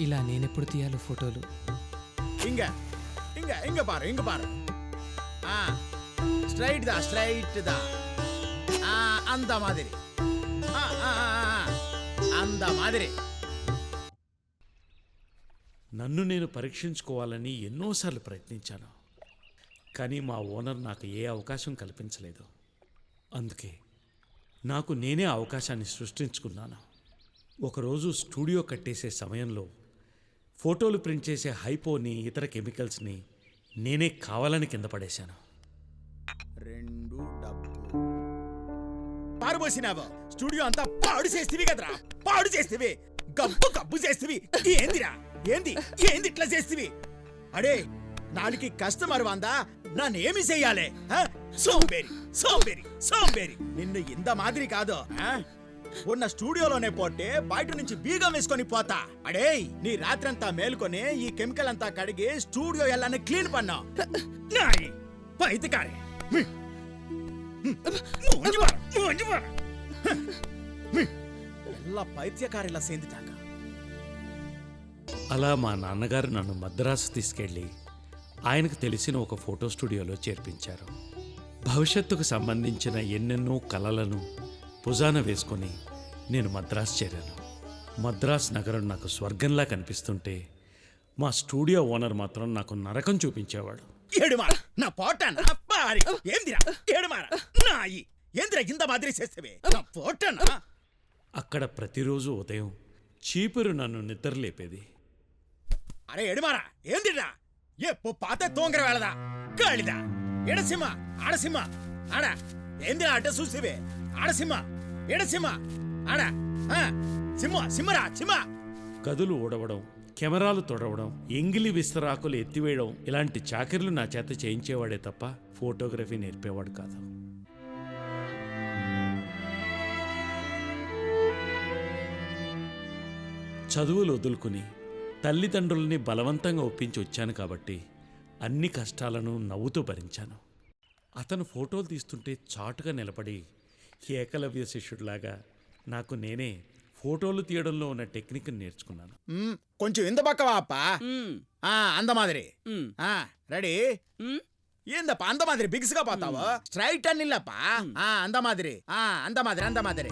ఇలా నేనెప్పుడు తీయాలో ఫోటోలు. ఇంకా ఇంకా ఇంగ పారు ఇంగ పారు. స్ట్రైట్ దా స్ట్రైట్ దా. ఆ మాదిరి. అంద మాదిరి. నన్ను నేను పరీక్షించుకోవాలని ఎన్నోసార్లు ప్రయత్నించాను. కానీ మా ఓనర్ నాకు ఏ అవకాశం కల్పించలేదు. అందుకే నాకు నేనే అవకాశాన్ని సృష్టించుకున్నాను. ఒకరోజు స్టూడియో కట్టేసే సమయంలో ఫోటోలు ప్రింట్ చేసే హైపోని ఇతర కెమికల్స్ని నేనే కావాలని కింద పడేశాను. రెండు డబ్బు. పారుబోసినావు స్టూడియో అంతా పాడు చేస్తేవి కదరా? పాడు చేస్తేవి. గబ్బు గబ్బు చేస్తేవి. ఏందిరా? ఏంది? ఏంది ఇట్లా చేస్తేవి? అడే నాలుగు కస్టమర్ వందా? నన్నేమి చెయ్యాలి? ఆ? సోంబేరి సోంబేరి సోంబేరి. నిన్ను ఇంత మాదిరి కాదు ఉన్న స్టూడియోలోనే పోతే బయట నుంచి బీగం వేసుకొని పోతా. అడే నీ రాత్రంతా మేల్కొని ఈ కెమికల్ అంతా కడిగి స్టూడియో వెళ్ళని క్లీన్ పన్నా. అలా మా నాన్నగారు నన్ను మద్రాసు తీసుకెళ్ళి ఆయనకు తెలిసిన ఒక ఫోటో స్టూడియోలో చేర్పించారు. భవిష్యత్తుకు సంబంధించిన ఎన్నెన్నో కలలను భుజాన వేసుకొని నేను మద్రాసు చేరాను. మద్రాస్ నగరం నాకు స్వర్గంలా కనిపిస్తుంటే మా స్టూడియో ఓనర్ మాత్రం నాకు నరకం చూపించేవాడు. ఏడుమార నా పోటానా? ఏందిరా? ఏడుమార? నాయి. ఏందిరా ఇంత మాదిరి చేస్తేవి నా పోటానా? అక్కడ ప్రతిరోజు ఉదయం చీపురు నన్ను నిద్రలేపేది. అరే ఎడుమార ఏందిరా? ఎప్పు పాత తోంగర వేళదా? గాడిదా ఎడసిమ్మ ఆడసిమ్మ. ఆడ ఏందిరా అడ్డ చూసేవే? ఆడసిమ్మ ఎడసిమ్మ ఆడ ఆ, సింహ సింహరా సింహ. గదులు ఊడవడం కెమెరాలు తొడవడం ఎంగిలి విస్తరాకులు ఎత్తివేయడం ఇలాంటి చాకరీలు నా చేత చేయించేవాడే తప్ప ఫోటోగ్రఫీ నేర్పేవాడు కాదు. చదువులు వదులుకుని తల్లిదండ్రులని బలవంతంగా ఒప్పించి వచ్చాను కాబట్టి అన్ని కష్టాలను నవ్వుతూ భరించాను. అతను ఫోటోలు తీస్తుంటే చాటుగా నిలబడి ఏకలవ్య శిష్యుడిలాగా నాకు నేనే ఫోటోలు తీయడంలో ఉన్న టెక్నిక్ నేర్చుకున్నాను. కొంచెం ఇంత పక్కవా అప్ప? అంద మాదిరి. ఆ రెడీ? ఏందప్ప అంద మాదిరి బిగ్స్గా పోతావు స్ట్రైట్ అని నిల్లప్ప? ఆ అంద మాదిరి. ఆ అంద మాదిరి అంద మాదిరి.